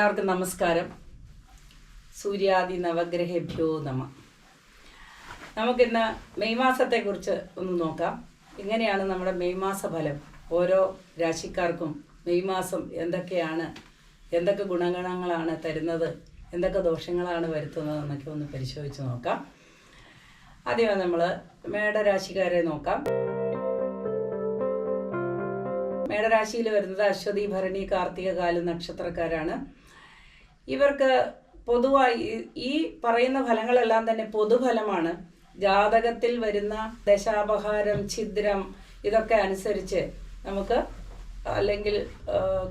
എല്ലാവർക്കും നമസ്കാരം. സൂര്യാദി നവഗ്രഹഭ്യോ നമ. നമുക്കിന്ന് മെയ് മാസത്തെക്കുറിച്ച് ഒന്ന് നോക്കാം. ഇങ്ങനെയാണ് നമ്മുടെ മെയ് മാസ ഫലം? ഓരോ രാശിക്കാർക്കും മെയ് മാസം എന്തൊക്കെയാണ് എന്തൊക്കെ ഗുണഗണങ്ങളാണ് തരുന്നത് എന്തൊക്കെ ദോഷങ്ങളാണ് വരുത്തുന്നത് എന്നൊക്കെ ഒന്ന് പരിശോധിച്ച് നോക്കാം. ആദ്യമേ നമ്മൾ മേടരാശിക്കാരെ നോക്കാം. മേടരാശിയിൽ വരുന്നത് അശ്വതി ഭരണി കാർത്തിക കാല നക്ഷത്രക്കാരാണ്. ഇവർക്ക് പൊതുവായി ഈ- പറയുന്ന ഫലങ്ങളെല്ലാം തന്നെ പൊതുഫലമാണ്. ജാതകത്തിൽ വരുന്ന ദശാപഹാരം ഛിദ്രം ഇതൊക്കെ അനുസരിച്ച് നമുക്ക് അല്ലെങ്കിൽ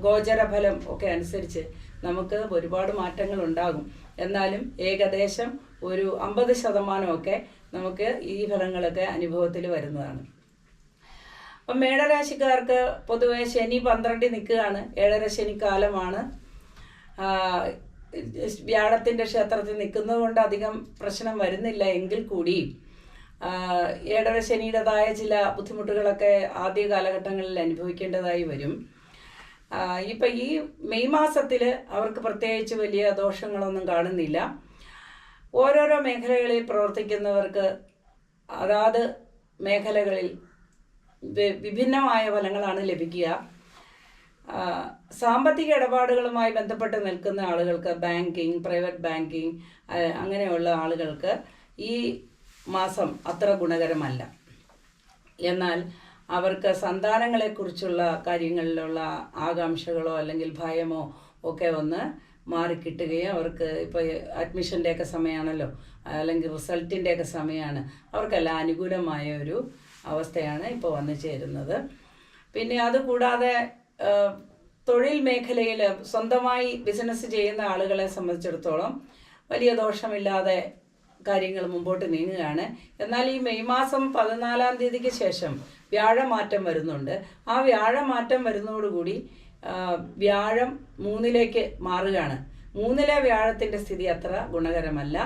ഗോചര ഗോചരഫലം ഒക്കെ അനുസരിച്ച് നമുക്ക് ഒരുപാട് മാറ്റങ്ങൾ ഉണ്ടാകും എന്നാലും ഏകദേശം ഒരു അമ്പത് ശതമാനമൊക്കെ നമുക്ക് ഈ ഫലങ്ങളൊക്കെ അനുഭവത്തിൽ വരുന്നതാണ്. അപ്പം മേടരാശിക്കാർക്ക് പൊതുവെ ശനി പന്ത്രണ്ടിൽ നിൽക്കുകയാണ്. ഏഴര ശനി കാലമാണ് ആ, വ്യാഴത്തിന്റെ ക്ഷേത്രത്തിൽ നിൽക്കുന്നത് കൊണ്ട് അധികം പ്രശ്നം വരുന്നില്ല. എങ്കിൽ കൂടി ഏടര ശനിയുടേതായ ചില ബുദ്ധിമുട്ടുകളൊക്കെ ആദ്യ കാലഘട്ടങ്ങളിൽ അനുഭവിക്കേണ്ടതായി വരും. ഇപ്പം ഈ മെയ് മാസത്തിൽ അവർക്ക് പ്രത്യേകിച്ച് വലിയ ദോഷങ്ങളൊന്നും കാണുന്നില്ല. ഓരോരോ മേഖലകളിൽ പ്രവർത്തിക്കുന്നവർക്ക് അതാത് മേഖലകളിൽ വിഭിന്നമായ ഫലങ്ങളാണ് ലഭിക്കുക. സാമ്പത്തിക ഇടപാടുകളുമായി ബന്ധപ്പെട്ട് നിൽക്കുന്ന ആളുകൾക്ക് ബാങ്കിങ് പ്രൈവറ്റ് ബാങ്കിങ് അങ്ങനെയുള്ള ആളുകൾക്ക് ഈ മാസം അത്ര ഗുണകരമല്ല. എന്നാൽ അവർക്ക് സന്താനങ്ങളെക്കുറിച്ചുള്ള കാര്യങ്ങളിലുള്ള ആകാംക്ഷകളോ അല്ലെങ്കിൽ ഭയമോ ഒക്കെ ഒന്ന് മാറിക്കിട്ടുകയും അവർക്ക് ഇപ്പോൾ അഡ്മിഷന്റെയൊക്കെ സമയമാണല്ലോ അല്ലെങ്കിൽ റിസൾട്ടിന്റെയൊക്കെ സമയമാണ്. അവർക്കെല്ലാം അനുകൂലമായ ഒരു അവസ്ഥയാണ് ഇപ്പോൾ വന്നു ചേരുന്നത്. പിന്നെ അതുകൂടാതെ തൊഴിൽ മേഖലയിൽ സ്വന്തമായി ബിസിനസ് ചെയ്യുന്ന ആളുകളെ സംബന്ധിച്ചിടത്തോളം വലിയ ദോഷമില്ലാതെ കാര്യങ്ങൾ മുമ്പോട്ട് നീങ്ങുകയാണ്. എന്നാൽ ഈ മെയ് മാസം പതിനാലാം തീയതിക്ക് ശേഷം വ്യാഴമാറ്റം വരുന്നുണ്ട്. ആ വ്യാഴമാറ്റം വരുന്നതോടുകൂടി വ്യാഴം മൂന്നിലേക്ക് മാറുകയാണ്. മൂന്നിലെ വ്യാഴത്തിന്റെ സ്ഥിതി അത്ര ഗുണകരമല്ല.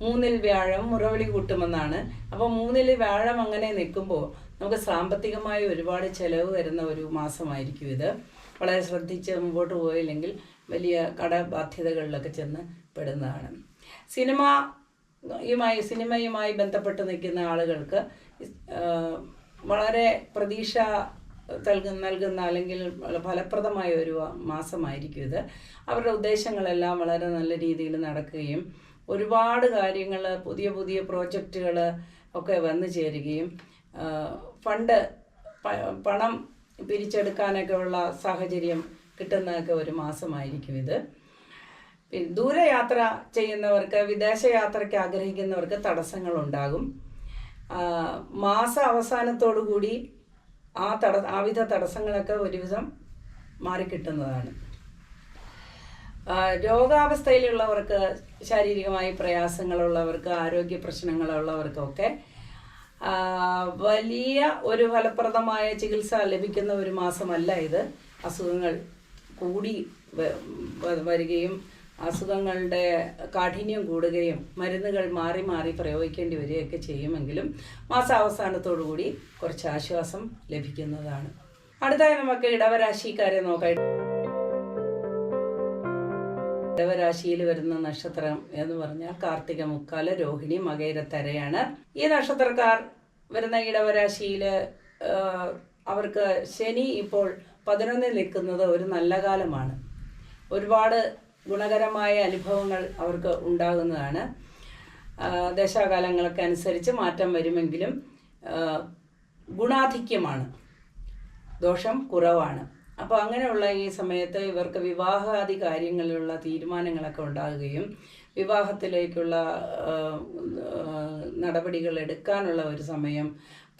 മൂന്നിൽ വ്യാഴം മുറവിളി കൂട്ടുമെന്നാണ്. അപ്പോൾ മൂന്നിൽ വ്യാഴം അങ്ങനെ നിൽക്കുമ്പോൾ നമുക്ക് സാമ്പത്തികമായി ഒരുപാട് ചിലവ് വരുന്ന ഒരു മാസമായിരിക്കും ഇത്. വളരെ ശ്രദ്ധിച്ച് മുമ്പോട്ട് പോയില്ലെങ്കിൽ വലിയ കടബാധ്യതകളിലൊക്കെ ചെന്ന് പെടുന്നതാണ്. സിനിമ യുമായി സിനിമയുമായി ബന്ധപ്പെട്ട് നിൽക്കുന്ന ആളുകൾക്ക് വളരെ പ്രതീക്ഷ നൽകുന്ന നൽകുന്ന അല്ലെങ്കിൽ ഫലപ്രദമായ ഒരു മാസമായിരിക്കും ഇത്. അവരുടെ ഉദ്ദേശങ്ങളെല്ലാം വളരെ നല്ല രീതിയിൽ നടക്കുകയും ഒരുപാട് കാര്യങ്ങൾ പുതിയ പുതിയ പ്രോജക്റ്റുകൾ ഒക്കെ വന്നു ചേരുകയും ഫണ്ട് പണം പിരിച്ചെടുക്കാനൊക്കെ ഉള്ള സാഹചര്യം കിട്ടുന്നതൊക്കെ ഒരു മാസമായിരിക്കും ഇത്. പിന്നെ ദൂരയാത്ര ചെയ്യുന്നവർക്ക് വിദേശയാത്രയ്ക്ക് ആഗ്രഹിക്കുന്നവർക്ക് തടസ്സങ്ങളുണ്ടാകും. മാസ അവസാനത്തോടു കൂടി ആ തട ആവിധ തടസ്സങ്ങളൊക്കെ ഒരുവിധം മാറിക്കിട്ടുന്നതാണ്. രോഗാവസ്ഥയിലുള്ളവർക്ക് ശാരീരികമായി പ്രയാസങ്ങളുള്ളവർക്ക് ആരോഗ്യ പ്രശ്നങ്ങളുള്ളവർക്കൊക്കെ വലിയ ഒരു ഫലപ്രദമായ ചികിത്സ ലഭിക്കുന്ന ഒരു മാസമല്ല ഇത്. അസുഖങ്ങൾ കൂടി വരികയും അസുഖങ്ങളുടെ കാഠിന്യം കൂടുകയും മരുന്നുകൾ മാറി മാറി പ്രയോഗിക്കേണ്ടി വരികയൊക്കെ ചെയ്യുമെങ്കിലും മാസാവസാനത്തോടു കൂടി കുറച്ച് ആശ്വാസം ലഭിക്കുന്നതാണ്. അടുത്തായി നമുക്ക് ഇടവരാശിക്കാരെ നോക്കാം. ഇടവരാശിയിൽ വരുന്ന നക്ഷത്രം എന്ന് പറഞ്ഞാൽ കാർത്തിക മുക്കാൽ രോഹിണി മകേരത്തരയാണ് ഈ നക്ഷത്രക്കാർ വരുന്ന ഇടവരാശിയിൽ അവർക്ക് ശനി ഇപ്പോൾ പതിനൊന്നിൽ നിൽക്കുന്നത് ഒരു നല്ല കാലമാണ്. ഒരുപാട് ഗുണകരമായ അനുഭവങ്ങൾ അവർക്ക് ഉണ്ടാകുന്നതാണ്. ദശാകാലങ്ങളൊക്കെ അനുസരിച്ച് മാറ്റം വരുമെങ്കിലും ഗുണാധിക്യമാണ്. ദോഷം കുറവാണ്. അപ്പോൾ അങ്ങനെയുള്ള ഈ സമയത്ത് ഇവർക്ക് വിവാഹാദി കാര്യങ്ങളിലുള്ള തീരുമാനങ്ങളൊക്കെ ഉണ്ടാകുകയും വിവാഹത്തിലേക്കുള്ള നടപടികൾ എടുക്കാനുള്ള ഒരു സമയം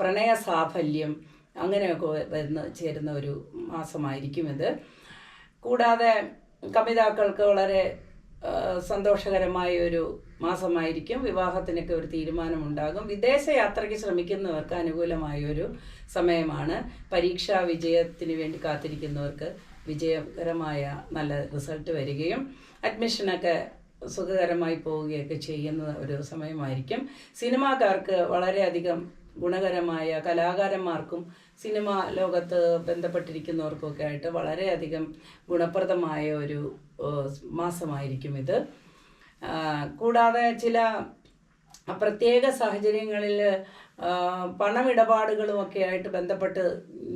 പ്രണയ സാഫല്യം അങ്ങനെയൊക്കെ വരുന്ന ചേരുന്ന ഒരു മാസമായിരിക്കും ഇത്. കൂടാതെ കമിതാക്കൾക്ക് വളരെ സന്തോഷകരമായ ഒരു മാസമായിരിക്കും. വിവാഹത്തിനൊക്കെ ഒരു തീരുമാനമുണ്ടാകും. വിദേശയാത്രയ്ക്ക് ശ്രമിക്കുന്നവർക്ക് അനുകൂലമായ ഒരു സമയമാണ്. പരീക്ഷാ വിജയത്തിന് വേണ്ടി കാത്തിരിക്കുന്നവർക്ക് വിജയകരമായ നല്ല റിസൾട്ട് വരികയും അഡ്മിഷനൊക്കെ സുഖകരമായി പോവുകയൊക്കെ ചെയ്യുന്ന ഒരു സമയമായിരിക്കും. സിനിമാക്കാർക്ക് വളരെയധികം ഗുണകരമായ കലാകാരന്മാർക്കും സിനിമ ലോകത്ത് ബന്ധപ്പെട്ടിരിക്കുന്നവർക്കൊക്കെ ആയിട്ട് വളരെയധികം ഗുണപ്രദമായ ഒരു മാസമായിരിക്കും ഇത്. കൂടാതെ ചില പ്രത്യേക സാഹചര്യങ്ങളിൽ പണമിടപാടുകളും ഒക്കെ ആയിട്ട് ബന്ധപ്പെട്ട്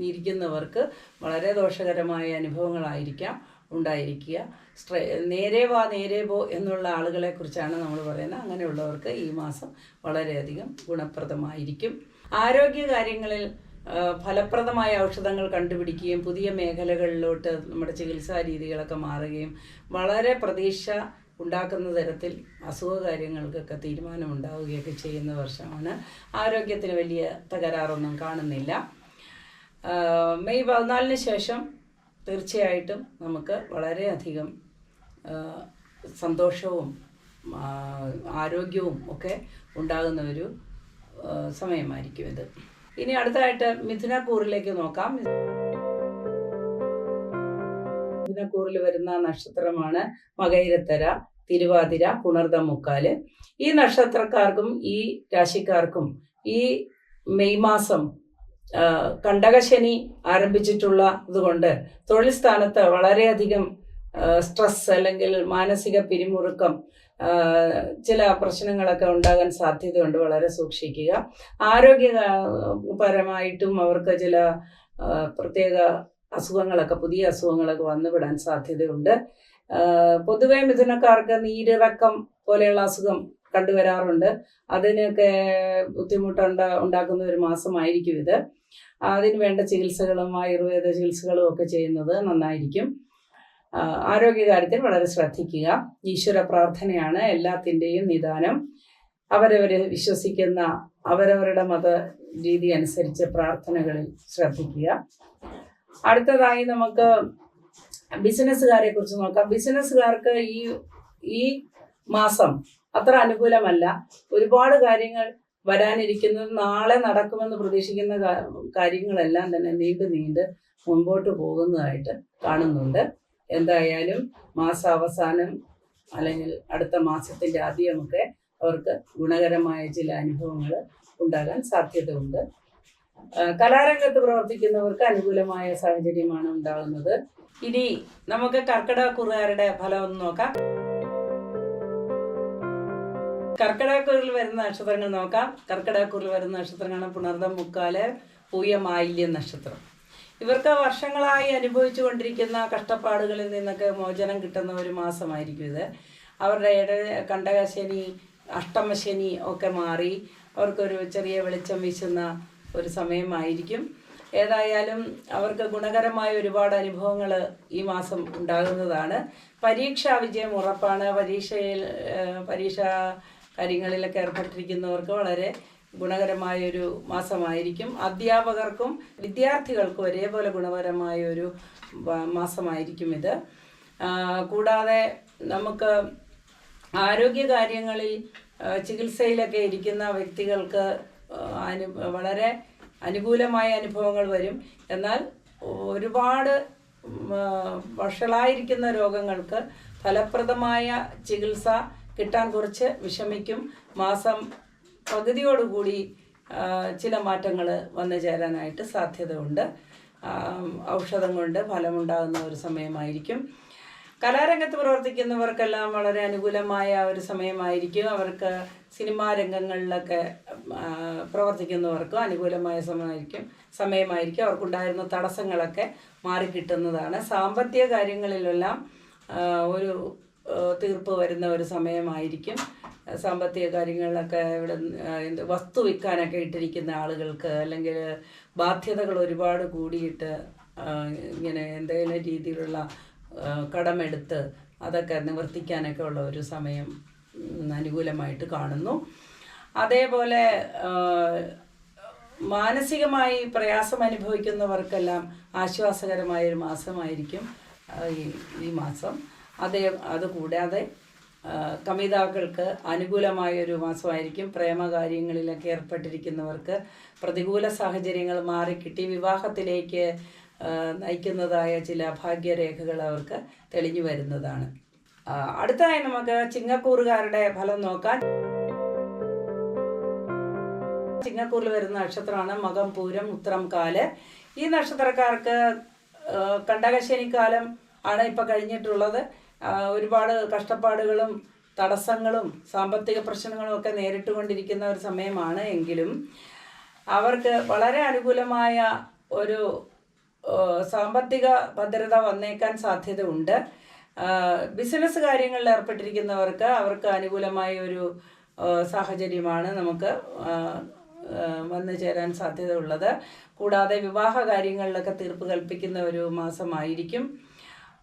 ഇരിക്കുന്നവർക്ക് വളരെ ദോഷകരമായ അനുഭവങ്ങളായിരിക്കാം ഉണ്ടായിരിക്കുക. സ്ട്രെ നേരെ വാ നേരെ പോ എന്നുള്ള ആളുകളെ കുറിച്ചാണ് നമ്മൾ പറയുന്നത്. അങ്ങനെയുള്ളവർക്ക് ഈ മാസം വളരെയധികം ഗുണപ്രദമായിരിക്കും. ആരോഗ്യ കാര്യങ്ങളിൽ ഫലപ്രദമായ ഔഷധങ്ങൾ കണ്ടുപിടിക്കുകയും പുതിയ മേഖലകളിലോട്ട് നമ്മുടെ ചികിത്സാ രീതികളൊക്കെ മാറുകയും വളരെ പ്രതീക്ഷ ഉണ്ടാക്കുന്ന തരത്തിൽ അസുഖ കാര്യങ്ങൾക്കൊക്കെ തീരുമാനമുണ്ടാവുകയൊക്കെ ചെയ്യുന്ന വർഷമാണ്. ആരോഗ്യത്തിന് വലിയ തകരാറൊന്നും കാണുന്നില്ല. മെയ് പതിനാലിന് ശേഷം തീർച്ചയായിട്ടും നമുക്ക് വളരെയധികം സന്തോഷവും ആരോഗ്യവും ഒക്കെ ഉണ്ടാകുന്ന ഒരു സമയമായിരിക്കും ഇത്. ഇനി അടുത്തതായിട്ട് മിഥുനക്കൂറിലേക്ക് നോക്കാം. മിഥുനക്കൂറിൽ വരുന്ന നക്ഷത്രമാണ് മകയിരത്തര തിരുവാതിര പുണർദ മുക്കാൽ ഈ നക്ഷത്രക്കാർക്കും ഈ രാശിക്കാർക്കും ഈ മെയ് മാസം കണ്ടകശനി ആരംഭിച്ചിട്ടുള്ള ഇതുകൊണ്ട് തൊഴിൽ സ്ഥാനത്ത് വളരെയധികം സ്ട്രെസ് അല്ലെങ്കിൽ മാനസിക പിരിമുറുക്കം ചില പ്രശ്നങ്ങളൊക്കെ ഉണ്ടാകാൻ സാധ്യതയുണ്ട് വളരെ സൂക്ഷിക്കുക. ആരോഗ്യപരമായിട്ടും അവർക്ക് ചില പ്രത്യേക അസുഖങ്ങളൊക്കെ പുതിയ അസുഖങ്ങളൊക്കെ വന്നുവിടാൻ സാധ്യതയുണ്ട്. പൊതുവെ മിഥുനക്കാർക്ക് നീരിറക്കം പോലെയുള്ള അസുഖം കണ്ടുവരാറുണ്ട്. അതിനൊക്കെ ബുദ്ധിമുട്ടുണ്ട ഉണ്ടാക്കുന്ന ഒരു മാസമായിരിക്കും ഇത്. അതിന് വേണ്ട ചികിത്സകളും ആയുർവേദ ചികിത്സകളും ഒക്കെ ചെയ്യുന്നത് നന്നായിരിക്കും. ആരോഗ്യകാര്യത്തിൽ വളരെ ശ്രദ്ധിക്കുക. ഈശ്വര പ്രാർത്ഥനയാണ് എല്ലാത്തിന്റെയും നിദാനം. അവരവർ വിശ്വസിക്കുന്ന അവരവരുടെ മത രീതി അനുസരിച്ച് പ്രാർത്ഥനകളിൽ ശ്രദ്ധിക്കുക. അടുത്തതായി നമുക്ക് ബിസിനസ്സുകാരെ കുറിച്ച് നോക്കാം. ബിസിനസ്സുകാർക്ക് ഈ ഈ മാസം അത്ര അനുകൂലമല്ല. ഒരുപാട് കാര്യങ്ങൾ വരാനിരിക്കുന്നത് നാളെ നടക്കുമെന്ന് പ്രതീക്ഷിക്കുന്ന കാര്യങ്ങളെല്ലാം തന്നെ നീണ്ടു നീണ്ട് മുൻപോട്ട് പോകുന്നതായിട്ട് കാണുന്നുണ്ട്. എന്തായാലും മാസാവസാനം അല്ലെങ്കിൽ അടുത്ത മാസത്തിന്റെ ആദ്യമൊക്കെ അവർക്ക് ഗുണകരമായ ചില അനുഭവങ്ങൾ ഉണ്ടാകാൻ സാധ്യതയുണ്ട്. കലാരംഗത്ത് പ്രവർത്തിക്കുന്നവർക്ക് അനുകൂലമായ സാഹചര്യമാണ് ഉണ്ടാകുന്നത്. ഇനി നമുക്ക് കർക്കിടകക്കുറുകാരുടെ ഫലം ഒന്ന് നോക്കാം. കർക്കിടകക്കുറിൽ വരുന്ന നക്ഷത്രങ്ങൾ നോക്കാം. കർക്കിടകക്കുറിൽ വരുന്ന നക്ഷത്രങ്ങളാണ് പുണർദം മുക്കാൽ പൂയ മാലിന്യ നക്ഷത്രം. ഇവർക്ക് വർഷങ്ങളായി അനുഭവിച്ചു കൊണ്ടിരിക്കുന്ന കഷ്ടപ്പാടുകളിൽ നിന്നൊക്കെ മോചനം കിട്ടുന്ന ഒരു മാസമായിരിക്കും ഇത്. അവരുടെ ഇട കണ്ടകശനി അഷ്ടമശനി ഒക്കെ മാറി അവർക്കൊരു ചെറിയ വെളിച്ചം വീശുന്ന ഒരു സമയമായിരിക്കും. ഏതായാലും അവർക്ക് ഗുണകരമായ ഒരുപാട് അനുഭവങ്ങൾ ഈ മാസം ഉണ്ടാകുന്നതാണ്. പരീക്ഷാ വിജയം ഉറപ്പാണ്. പരീക്ഷയിൽ പരീക്ഷാ കാര്യങ്ങളിലൊക്കെ ഏർപ്പെട്ടിരിക്കുന്നവർക്ക് വളരെ ഗുണകരമായൊരു മാസമായിരിക്കും. അധ്യാപകർക്കും വിദ്യാർത്ഥികൾക്കും ഒരേപോലെ ഗുണപരമായ ഒരു മാസമായിരിക്കും ഇത്. കൂടാതെ നമുക്ക് ആരോഗ്യ കാര്യങ്ങളിൽ ചികിത്സയിലൊക്കെ ഇരിക്കുന്ന വ്യക്തികൾക്ക് അനു വളരെ അനുകൂലമായ അനുഭവങ്ങൾ വരും. എന്നാൽ ഒരുപാട് വഷളായിരിക്കുന്ന രോഗങ്ങൾക്ക് ഫലപ്രദമായ ചികിത്സ കിട്ടാൻ കുറച്ച് വിഷമിക്കും. മാസം പകുതിയോടുകൂടി ചില മാറ്റങ്ങൾ വന്നു ചേരാനായിട്ട് സാധ്യതയുണ്ട്. ഔഷധം കൊണ്ട് ഫലമുണ്ടാകുന്ന ഒരു സമയമായിരിക്കും. കലാരംഗത്ത് പ്രവർത്തിക്കുന്നവർക്കെല്ലാം വളരെ അനുകൂലമായ ഒരു സമയമായിരിക്കും. അവർക്ക് സിനിമാ രംഗങ്ങളിലൊക്കെ പ്രവർത്തിക്കുന്നവർക്കും അനുകൂലമായ സമയമായിരിക്കും സമയമായിരിക്കും അവർക്കുണ്ടായിരുന്ന തടസ്സങ്ങളൊക്കെ മാറിക്കിട്ടുന്നതാണ്. സാമ്പത്തിക കാര്യങ്ങളിലെല്ലാം ഒരു തീർപ്പ് വരുന്ന ഒരു സമയമായിരിക്കും. സാമ്പത്തിക കാര്യങ്ങളിലൊക്കെ ഇവിടെ എന്ത് വസ്തു വിൽക്കാനൊക്കെ ഇട്ടിരിക്കുന്ന ആളുകൾക്ക് അല്ലെങ്കിൽ ബാധ്യതകൾ ഒരുപാട് കൂടിയിട്ട് ഇങ്ങനെ എന്തെങ്കിലും രീതിയിലുള്ള കടമെടുത്ത് അതൊക്കെ നിവർത്തിക്കാനൊക്കെ ഉള്ള ഒരു സമയം അനുകൂലമായിട്ട് കാണുന്നു. അതേപോലെ മാനസികമായി പ്രയാസം അനുഭവിക്കുന്നവർക്കെല്ലാം ആശ്വാസകരമായ ഒരു മാസമായിരിക്കും ഈ ഈ മാസം. അതേ അതുകൂടാതെ കമിതാക്കൾക്ക് അനുകൂലമായ ഒരു മാസമായിരിക്കും. പ്രേമകാര്യങ്ങളിലൊക്കെ ഏർപ്പെട്ടിരിക്കുന്നവർക്ക് പ്രതികൂല സാഹചര്യങ്ങൾ മാറിക്കിട്ടി വിവാഹത്തിലേക്ക് നയിക്കുന്നതായ ചില ഭാഗ്യരേഖകൾ അവർക്ക് തെളിഞ്ഞു വരുന്നതാണ്. അടുത്തതായി നമുക്ക് ചിങ്ങക്കൂറുകാരുടെ ഫലം നോക്കാം. ചിങ്ങക്കൂറിൽ വരുന്ന നക്ഷത്രമാണ് മകം പൂരം ഉത്രം കാൽ. ഈ നക്ഷത്രക്കാർക്ക് കണ്ടകശനിക്കാലം ആണ് ഇപ്പം കഴിഞ്ഞിട്ടുള്ളത്. ഒരുപാട് കഷ്ടപ്പാടുകളും തടസ്സങ്ങളും സാമ്പത്തിക പ്രശ്നങ്ങളും ഒക്കെ നേരിട്ടുകൊണ്ടിരിക്കുന്ന ഒരു സമയമാണ് എങ്കിലും അവർക്ക് വളരെ അനുകൂലമായ ഒരു സാമ്പത്തിക ഭദ്രത വന്നേക്കാൻ സാധ്യതയുണ്ട്. ആ, ബിസിനസ് കാര്യങ്ങളിൽ ഏർപ്പെട്ടിരിക്കുന്നവർക്ക് അവർക്ക് അനുകൂലമായ ഒരു സാഹചര്യമാണ് നമുക്ക് വന്നു ചേരാൻ സാധ്യതയുള്ളത്. കൂടാതെ വിവാഹ കാര്യങ്ങളിലൊക്കെ തീർപ്പ് കൽപ്പിക്കുന്ന ഒരു മാസമായിരിക്കും.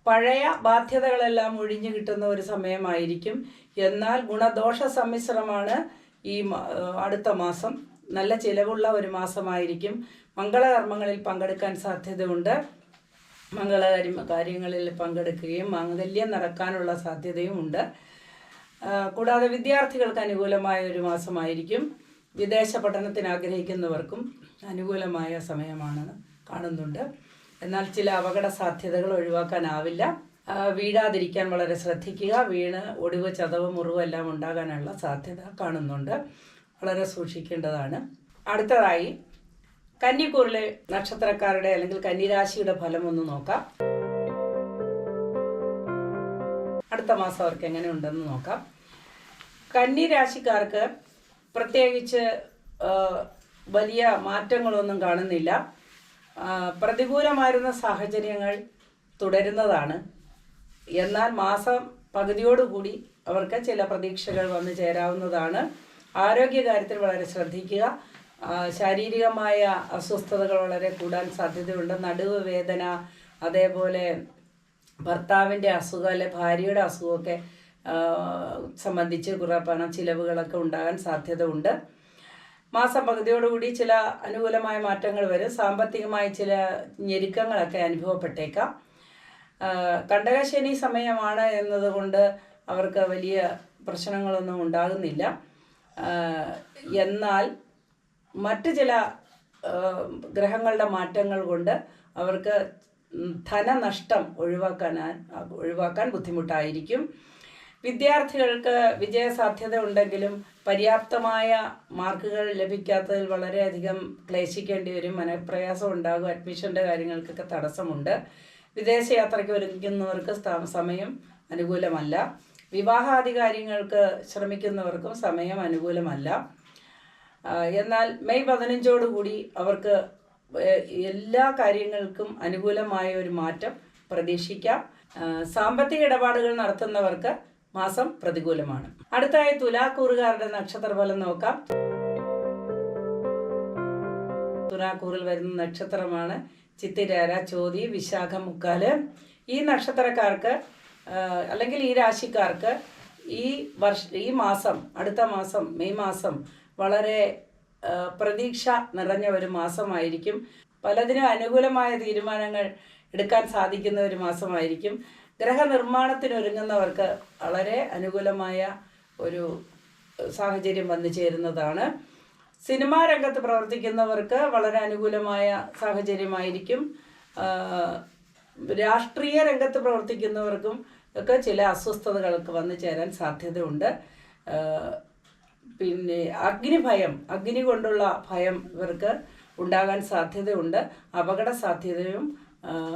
പഴയ ബാധ്യതകളെല്ലാം ഒഴിഞ്ഞു കിട്ടുന്ന ഒരു സമയമായിരിക്കും. എന്നാൽ ഗുണദോഷ സമ്മിശ്രമാണ് ഈ അടുത്ത മാസം. നല്ല ചിലവുള്ള ഒരു മാസമായിരിക്കും. മംഗളകർമ്മങ്ങളിൽ പങ്കെടുക്കാൻ സാധ്യതയുണ്ട്. മംഗളകാര്യ കാര്യങ്ങളിൽ പങ്കെടുക്കുകയും മാംഗല്യം നടക്കാനുള്ള സാധ്യതയും ഉണ്ട്. കൂടാതെ വിദ്യാർത്ഥികൾക്ക് അനുകൂലമായ ഒരു മാസമായിരിക്കും. വിദേശ പഠനത്തിന് ആഗ്രഹിക്കുന്നവർക്കും അനുകൂലമായ സമയമാണ് കാണുന്നുണ്ട്. എന്നാൽ ചില അപകട സാധ്യതകൾ ഒഴിവാക്കാനാവില്ല. വീഴാതിരിക്കാൻ വളരെ ശ്രദ്ധിക്കുക. വീണ് ഒടിവ് ചതവ് മുറിവ് എല്ലാം ഉണ്ടാകാനുള്ള സാധ്യത കാണുന്നുണ്ട്. വളരെ സൂക്ഷിക്കേണ്ടതാണ്. അടുത്തതായി കന്നിക്കൂറിലെ നക്ഷത്രക്കാരുടെ അല്ലെങ്കിൽ കന്നിരാശിയുടെ ഫലം ഒന്ന് നോക്കാം. അടുത്ത മാസം അവർക്ക് എങ്ങനെ ഉണ്ടെന്ന് നോക്കാം. കന്നിരാശിക്കാർക്ക് പ്രത്യേകിച്ച് വലിയ മാറ്റങ്ങളൊന്നും കാണുന്നില്ല. പ്രതികൂലമായിരുന്ന സാഹചര്യങ്ങൾ തുടരുന്നതാണ്. എന്നാൽ മാസം പകുതിയോടുകൂടി അവർക്ക് ചില പ്രതീക്ഷകൾ വന്നു ചേരാവുന്നതാണ്. ആരോഗ്യകാര്യത്തിൽ വളരെ ശ്രദ്ധിക്കുക. ശാരീരികമായ അസ്വസ്ഥതകൾ വളരെ കൂടാൻ സാധ്യതയുണ്ട്. നടുവ് വേദന അതേപോലെ ഭർത്താവിന്റെ അസുഖം അല്ലെ ഭാര്യയുടെ അസുഖമൊക്കെ സംബന്ധിച്ച് കുറേ പണം ചിലവുകളൊക്കെ ഉണ്ടാകാൻ സാധ്യത ഉണ്ട് മാസം പകുതിയോടുകൂടി ചില അനുകൂലമായ മാറ്റങ്ങൾ വരും. സാമ്പത്തികമായ ചില ഞെരുക്കങ്ങളൊക്കെ അനുഭവപ്പെട്ടേക്കാം. കണ്ടകശനി സമയമാണ് എന്നതുകൊണ്ട് അവർക്ക് വലിയ പ്രശ്നങ്ങളൊന്നും ഉണ്ടാകുന്നില്ല. എന്നാൽ മറ്റ് ചില ഗ്രഹങ്ങളുടെ മാറ്റങ്ങൾ കൊണ്ട് അവർക്ക് ധനനഷ്ടം ഒഴിവാക്കാൻ ഒഴിവാക്കാൻ ബുദ്ധിമുട്ടായിരിക്കും. വിദ്യാർത്ഥികൾക്ക് വിജയസാധ്യത ഉണ്ടെങ്കിലും പര്യാപ്തമായ മാർക്കുകൾ ലഭിക്കാത്തതിൽ വളരെയധികം ക്ലേശിക്കേണ്ടി വരും. മനപ്രയാസം ഉണ്ടാകും അഡ്മിഷന്റെ കാര്യങ്ങൾക്കൊക്കെ തടസ്സമുണ്ട്. വിദേശയാത്രയ്ക്ക് ഒരുങ്ങുന്നവർക്ക് സമയം അനുകൂലമല്ല. വിവാഹാധികാരികൾക്ക് ശ്രമിക്കുന്നവർക്കും സമയം അനുകൂലമല്ല. എന്നാൽ മെയ് പതിനഞ്ചോടുകൂടി അവർക്ക് എല്ലാ കാര്യങ്ങൾക്കും അനുകൂലമായ ഒരു മാറ്റം പ്രതീക്ഷിക്കാം. സാമ്പത്തിക ഇടപാടുകൾ നടത്തുന്നവർക്ക് മാസം പ്രതികൂലമാണ്. അടുത്തായി തുലാക്കൂറുകാരുടെ നക്ഷത്രഫലം നോക്കാം. തുലാക്കൂറിൽ വരുന്ന നക്ഷത്രമാണ് ചിത്തിരേര ചോതി വിശാഖ മുക്കാൽ ഈ നക്ഷത്രക്കാർക്ക് അല്ലെങ്കിൽ ഈ രാശിക്കാർക്ക് ഈ വർഷ ഈ മാസം അടുത്ത മാസം മെയ് മാസം വളരെ പ്രതീക്ഷ നിറഞ്ഞ ഒരു മാസമായിരിക്കും. പലതിനും അനുകൂലമായ തീരുമാനങ്ങൾ എടുക്കാൻ സാധിക്കുന്ന ഒരു മാസമായിരിക്കും. ഗ്രഹനിർമ്മാണത്തിനൊരുങ്ങുന്നവർക്ക് വളരെ അനുകൂലമായ ഒരു സാഹചര്യം വന്നു ചേരുന്നതാണ്. സിനിമാ രംഗത്ത് പ്രവർത്തിക്കുന്നവർക്ക് വളരെ അനുകൂലമായ സാഹചര്യമായിരിക്കും. രാഷ്ട്രീയ രംഗത്ത് പ്രവർത്തിക്കുന്നവർക്കും ഒക്കെ ചില അസ്വസ്ഥതകൾക്ക് വന്നു ചേരാൻ സാധ്യതയുണ്ട്. പിന്നെ അഗ്നിഭയം അഗ്നി കൊണ്ടുള്ള ഭയം ഇവർക്ക് ഉണ്ടാകാൻ സാധ്യതയുണ്ട്. അപകട സാധ്യതയും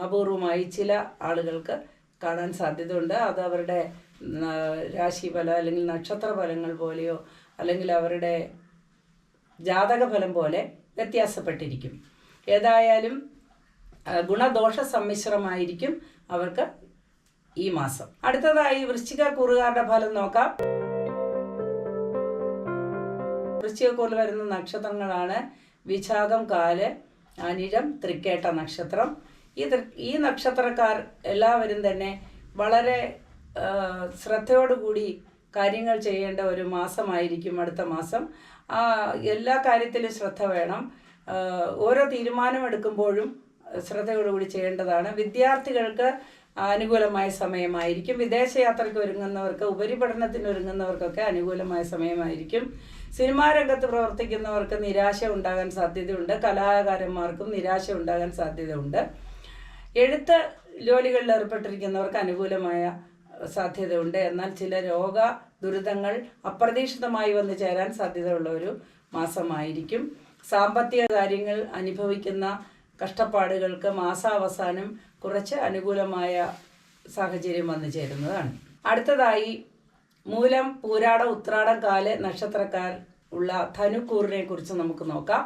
അപൂർവമായി ചില ആളുകൾക്ക് കാണാൻ സാധ്യതയുണ്ട്. അത് അവരുടെ രാശിഫലം അല്ലെങ്കിൽ നക്ഷത്ര ഫലങ്ങൾ പോലെയോ അല്ലെങ്കിൽ അവരുടെ ജാതക ഫലം പോലെ വ്യത്യാസപ്പെട്ടിരിക്കും. ഏതായാലും ഗുണദോഷ സമ്മിശ്രമായിരിക്കും അവർക്ക് ഈ മാസം. അടുത്തതായി വൃശ്ചിക കൂറുകാരുടെ ഫലം നോക്കാം. വൃശ്ചികക്കൂറിൽ വരുന്ന നക്ഷത്രങ്ങളാണ് വിശാഖം കാൽ അനിഴം തൃക്കേട്ട നക്ഷത്രം. ഈ ഈ നക്ഷത്രക്കാർ എല്ലാവരും തന്നെ വളരെ ശ്രദ്ധയോടുകൂടി കാര്യങ്ങൾ ചെയ്യേണ്ട ഒരു മാസമായിരിക്കും അടുത്ത മാസം. എല്ലാ കാര്യത്തിലും ശ്രദ്ധ വേണം. ഓരോ തീരുമാനമെടുക്കുമ്പോഴും ശ്രദ്ധയോടുകൂടി ചെയ്യേണ്ടതാണ്. വിദ്യാർത്ഥികൾക്ക് അനുകൂലമായ സമയമായിരിക്കും. വിദേശയാത്രയ്ക്ക് ഒരുങ്ങുന്നവർക്ക് ഉപരിപഠനത്തിന് ഒരുങ്ങുന്നവർക്കൊക്കെ അനുകൂലമായ സമയമായിരിക്കും. സിനിമാ രംഗത്ത് പ്രവർത്തിക്കുന്നവർക്ക് നിരാശ ഉണ്ടാകാൻ സാധ്യതയുണ്ട്. കലാകാരന്മാർക്കും നിരാശ ഉണ്ടാകാൻ സാധ്യതയുണ്ട്. എഴുത്ത് ജോലികളിൽ ഏർപ്പെട്ടിരിക്കുന്നവർക്ക് അനുകൂലമായ സാധ്യതയുണ്ട്. എന്നാൽ ചില രോഗ ദുരിതങ്ങൾ അപ്രതീക്ഷിതമായി വന്നു ചേരാൻ സാധ്യതയുള്ള ഒരു മാസമായിരിക്കും. സാമ്പത്തിക കാര്യങ്ങൾ അനുഭവിക്കുന്ന കഷ്ടപ്പാടുകൾക്ക് മാസാവസാനം കുറച്ച് അനുകൂലമായ സാഹചര്യം വന്നു ചേരുന്നതാണ്. അടുത്തതായി മൂലം പൂരാട ഉത്രാടം കാല നക്ഷത്രക്കാർ ഉള്ള ധനുക്കൂറിനെ കുറിച്ച് നമുക്ക് നോക്കാം.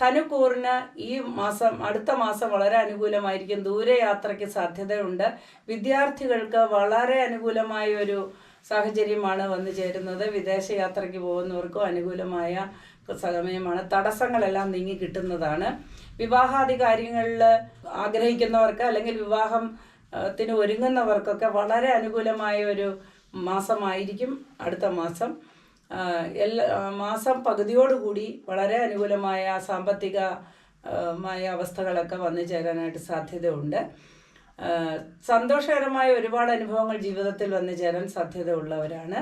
ധനുക്കൂറിന് ഈ മാസം അടുത്ത മാസം വളരെ അനുകൂലമായിരിക്കും. ദൂരയാത്രയ്ക്ക് സാധ്യതയുണ്ട്. വിദ്യാർത്ഥികൾക്ക് വളരെ അനുകൂലമായ ഒരു സാഹചര്യമാണ് വന്നു ചേരുന്നത്. വിദേശ യാത്രയ്ക്ക് പോകുന്നവർക്കും അനുകൂലമായ സമയമാണ്. തടസ്സങ്ങളെല്ലാം നീങ്ങി കിട്ടുന്നതാണ്. വിവാഹാദി കാര്യങ്ങളിൽ ആഗ്രഹിക്കുന്നവർക്ക് അല്ലെങ്കിൽ വിവാഹം ത്തിന് ഒരുങ്ങുന്നവർക്കൊക്കെ വളരെ അനുകൂലമായ ഒരു മാസമായിരിക്കും അടുത്ത മാസം. എല്ലാ മാസം പകുതിയോടുകൂടി വളരെ അനുകൂലമായ സാമ്പത്തിക മായ അവസ്ഥകളൊക്കെ വന്നു ചേരാനായിട്ട് സാധ്യതയുണ്ട്. സന്തോഷകരമായ ഒരുപാട് അനുഭവങ്ങൾ ജീവിതത്തിൽ വന്നു ചേരാൻ സാധ്യത ഉള്ളവരാണ്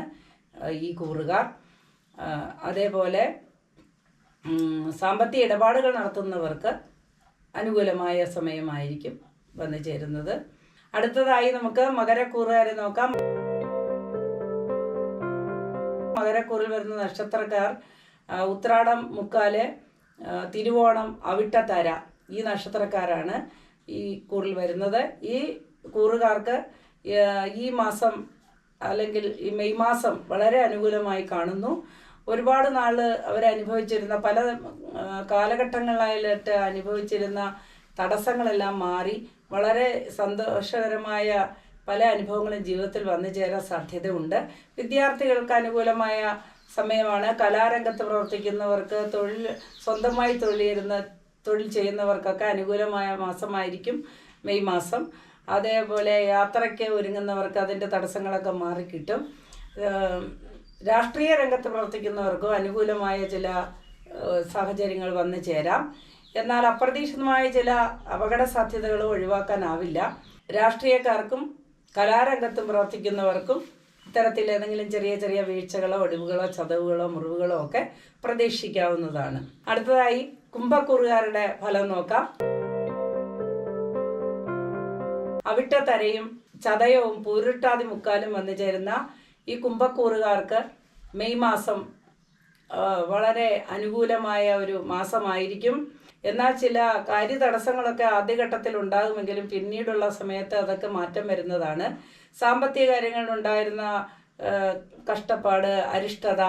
ഈ കൂറുകാർ. അതേപോലെ സാമ്പത്തിക ഇടപാടുകൾ നടത്തുന്നവർക്ക് അനുകൂലമായ സമയമായിരിക്കും വന്നു ചേരുന്നത്. അടുത്തതായി നമുക്ക് മകരക്കൂറുകാരെ നോക്കാം. മകരക്കൂറിൽ വരുന്ന നക്ഷത്രക്കാർ ഉത്രാടം മുക്കാൽ തിരുവോണം അവിട്ടത്തര ഈ നക്ഷത്രക്കാരാണ് ഈ കൂറിൽ വരുന്നത്. ഈ കൂറുകാർക്ക് ഈ മാസം അല്ലെങ്കിൽ ഈ മെയ് മാസം വളരെ അനുകൂലമായി കാണുന്നു. ഒരുപാട് നാൾ അവരനുഭവിച്ചിരുന്ന പല കാലഘട്ടങ്ങളിലായിട്ട് അനുഭവിച്ചിരുന്ന തടസ്സങ്ങളെല്ലാം മാറി വളരെ സന്തോഷകരമായ പല അനുഭവങ്ങളും ജീവിതത്തിൽ വന്നു ചേരാൻ സാധ്യതയുണ്ട്. വിദ്യാർത്ഥികൾക്ക് അനുകൂലമായ സമയമാണ്. കലാരംഗത്ത് പ്രവർത്തിക്കുന്നവർക്ക് തൊഴിൽ സ്വന്തമായി തൊഴിൽ ചെയ്യുന്ന തൊഴിൽ ചെയ്യുന്നവർക്കൊക്കെ അനുകൂലമായ മാസമായിരിക്കും മെയ് മാസം. അതേപോലെ യാത്രയ്ക്ക് ഒരുങ്ങുന്നവർക്ക് അതിന്റെ തടസ്സങ്ങളൊക്കെ മാറിക്കിട്ടും. രാഷ്ട്രീയ രംഗത്ത് പ്രവർത്തിക്കുന്നവർക്കും അനുകൂലമായ ചില സാഹചര്യങ്ങൾ വന്നു ചേരാം. എന്നാൽ അപ്രതീക്ഷിതമായ ചില അപകട സാധ്യതകൾ ഒഴിവാക്കാനാവില്ല. രാഷ്ട്രീയക്കാർക്കും കലാരംഗത്തും പ്രവർത്തിക്കുന്നവർക്കും ഇത്തരത്തിൽ ഏതെങ്കിലും ചെറിയ ചെറിയ വീഴ്ചകളോ ഒടിവുകളോ ചതവുകളോ മുറിവുകളോ ഒക്കെ പ്രതീക്ഷിക്കാവുന്നതാണ്. അടുത്തതായി കുംഭക്കൂറുകാരുടെ ഫലം നോക്കാം. അവിട്ട തരയും ചതയവും പൂരിട്ടാതി മുക്കാലും വന്നു ചേരുന്ന ഈ കുംഭക്കൂറുകാർക്ക് മെയ് മാസം വളരെ അനുകൂലമായ ഒരു മാസമായിരിക്കും. എന്നാൽ ചില കാര്യ കാര്യതടസ്സങ്ങളൊക്കെ ആദ്യഘട്ടത്തിൽ ഉണ്ടാകുമെങ്കിലും പിന്നീടുള്ള സമയത്ത് അതൊക്കെ മാറ്റം വരുന്നതാണ്. സാമ്പത്തിക കാര്യങ്ങളിൽ ഉണ്ടായിരുന്ന കഷ്ടപ്പാട് അരിഷ്ടത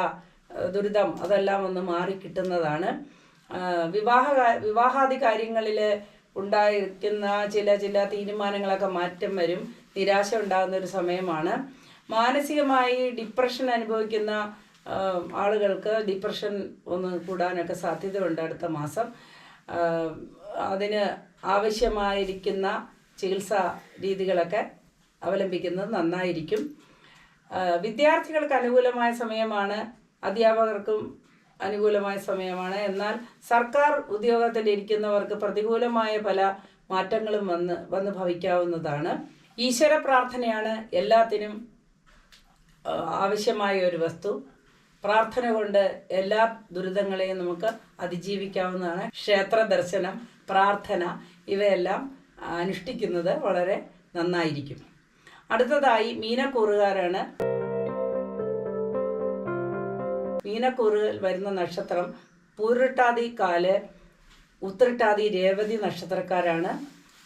ദുരിതം അതെല്ലാം ഒന്ന് മാറിക്കിട്ടുന്നതാണ്. കിട്ടുന്നതാണ് വിവാഹ വിവാഹാദി കാര്യങ്ങളിൽ ഉണ്ടായിരിക്കുന്ന ചില ചില തീരുമാനങ്ങളൊക്കെ മാറ്റം വരും. നിരാശ ഉണ്ടാകുന്ന ഒരു സമയമാണ്. മാനസികമായി ഡിപ്രഷൻ അനുഭവിക്കുന്ന ആളുകൾക്ക് ഡിപ്രഷൻ ഒന്ന് കൂടാനൊക്കെ സാധ്യതയുണ്ട് അടുത്ത മാസം. അതിന് ആവശ്യമായിരിക്കുന്ന ചികിത്സാ രീതികളൊക്കെ അവലംബിക്കുന്നത് നന്നായിരിക്കും. വിദ്യാർത്ഥികൾക്ക് അനുകൂലമായ സമയമാണ് അധ്യാപകർക്കും അനുകൂലമായ സമയമാണ്. എന്നാൽ സർക്കാർ ഉദ്യോഗത്തിൽ ഇരിക്കുന്നവർക്ക് പ്രതികൂലമായ പല മാറ്റങ്ങളും വന്ന് വന്ന് ഭവിക്കാവുന്നതാണ്. ഈശ്വര പ്രാർത്ഥനയാണ് എല്ലാത്തിനും ആവശ്യമായ ഒരു വസ്തു. പ്രാർത്ഥന കൊണ്ട് എല്ലാ ദുരിതങ്ങളെയും നമുക്ക് അതിജീവിക്കാവുന്നതാണ്. ക്ഷേത്ര ദർശനം പ്രാർത്ഥന ഇവയെല്ലാം അനുഷ്ഠിക്കുന്നത് വളരെ നന്നായിരിക്കും. അടുത്തതായി മീനക്കൂറുകാരാണ്. മീനക്കൂറുകൾ വരുന്ന നക്ഷത്രം പൂരിട്ടാതി കാൽ ഉത്രട്ടാതി രേവതി നക്ഷത്രക്കാരാണ്.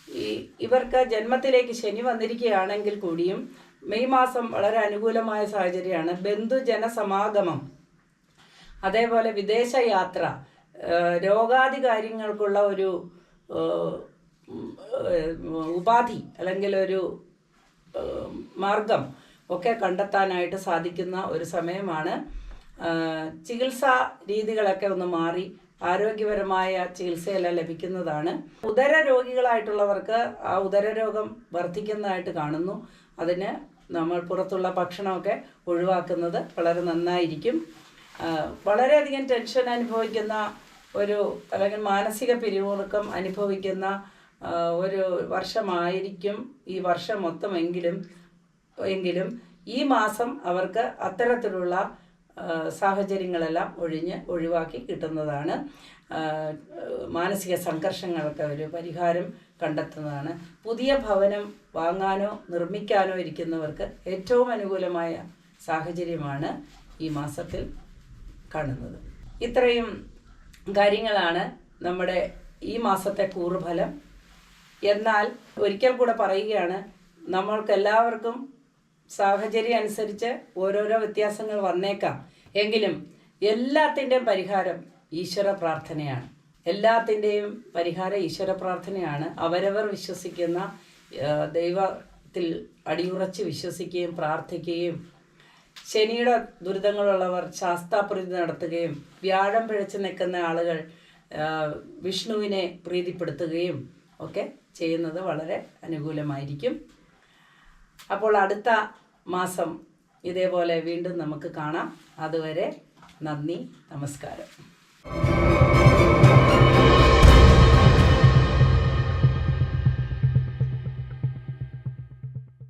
ഈ ഇവർക്ക് ജന്മത്തിലേക്ക് ശനി വന്നിരിക്കുകയാണെങ്കിൽ കൂടിയും മെയ് മാസം വളരെ അനുകൂലമായ സാഹചര്യമാണ്. ബന്ധുജന സമാഗമം അതേപോലെ വിദേശയാത്ര രോഗാദി കാര്യങ്ങൾക്കുള്ള ഒരു ഉപാധി അല്ലെങ്കിൽ ഒരു മാർഗം ഒക്കെ കണ്ടെത്താനായിട്ട് സാധിക്കുന്ന ഒരു സമയമാണ്. ചികിത്സാ രീതികളൊക്കെ ഒന്ന് മാറി ആരോഗ്യപരമായ ചികിത്സയെല്ലാം ലഭിക്കുന്നതാണ്. ഉദര രോഗികളായിട്ടുള്ളവർക്ക് ആ ഉദരരോഗം വർദ്ധിക്കുന്നതായിട്ട് കാണുന്നു. അതിന് നമ്മൾ പുറത്തുള്ള ഭക്ഷണമൊക്കെ ഒഴിവാക്കുന്നത് വളരെ നന്നായിരിക്കും. വളരെയധികം ടെൻഷൻ അനുഭവിക്കുന്ന ഒരു അല്ലെങ്കിൽ മാനസിക പിരിമുറുക്കം അനുഭവിക്കുന്ന ഒരു വർഷമായിരിക്കും ഈ വർഷം മൊത്തമെങ്കിലും എങ്കിലും ഈ മാസം അവർക്ക് അത്തരത്തിലുള്ള സാഹചര്യങ്ങളെല്ലാം ഒഴിഞ്ഞ് ഒഴിവാക്കി കിട്ടുന്നതാണ്. മാനസിക സംഘർഷങ്ങൾക്ക് ഒരു പരിഹാരം കണ്ടെത്തുന്നതാണ്. പുതിയ ഭവനം വാങ്ങാനോ നിർമ്മിക്കാനോ ഇരിക്കുന്നവർക്ക് ഏറ്റവും അനുകൂലമായ സാഹചര്യമാണ് ഈ മാസത്തിൽ കാണുന്നത്. ഇത്രയും കാര്യങ്ങളാണ് നമ്മുടെ ഈ മാസത്തെ കൂറുഫലം. എന്നാൽ ഒരിക്കൽ കൂടെ പറയുകയാണ് നമ്മൾക്ക് എല്ലാവർക്കും സാഹചര്യം അനുസരിച്ച് ഓരോരോ വ്യത്യാസങ്ങൾ വന്നേക്കാം. എങ്കിലും എല്ലാത്തിന്റെയും പരിഹാരം ഈശ്വര പ്രാർത്ഥനയാണ്. എല്ലാത്തിന്റെയും പരിഹാര ഈശ്വര പ്രാർത്ഥനയാണ്. അവരവർ വിശ്വസിക്കുന്ന ദൈവത്തിൽ അടിയുറച്ച് വിശ്വസിക്കുകയും പ്രാർത്ഥിക്കുകയും ശനിയുടെ ദുരിതങ്ങളുള്ളവർ ശാസ്താപ്രീതി നടത്തുകയും വ്യാഴം പിഴച്ച് നിൽക്കുന്ന ആളുകൾ വിഷ്ണുവിനെ പ്രീതിപ്പെടുത്തുകയും ഒക്കെ ചെയ്യുന്നത് വളരെ അനുകൂലമായിരിക്കും. അപ്പോൾ അടുത്ത മാസം ഇതേപോലെ വീണ്ടും നമുക്ക് കാണാം. അതുവരെ നന്ദി നമസ്കാരം.